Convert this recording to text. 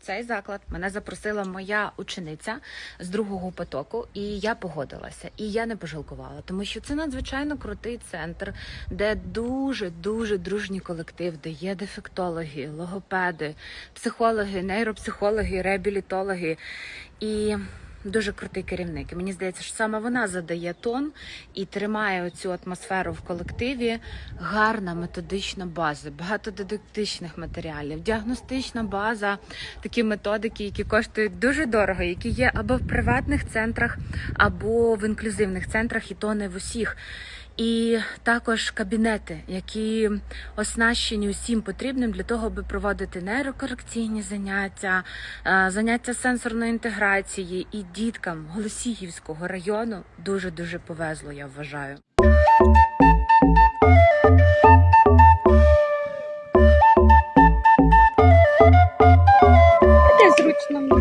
Цей заклад мене запросила моя учениця з другого потоку, і я погодилася. І я не пожалкувала, тому що це надзвичайно крутий центр, де дуже дуже дружній колектив, де є дефектологи, логопеди, психологи, нейропсихологи, реабілітологи і. Дуже крутий керівник. Мені здається, що саме вона задає тон і тримає цю атмосферу в колективі. Гарна методична база, багато дидактичних матеріалів, діагностична база, такі методики, які коштують дуже дорого, які є або в приватних центрах, або в інклюзивних центрах, і то не в усіх і також кабінети, які оснащені усім потрібним для того, аби проводити нейрокорекційні заняття, е, заняття сенсорної інтеграції і діткам Голосіївського району дуже дуже повезло. Я вважаю. Це зручно.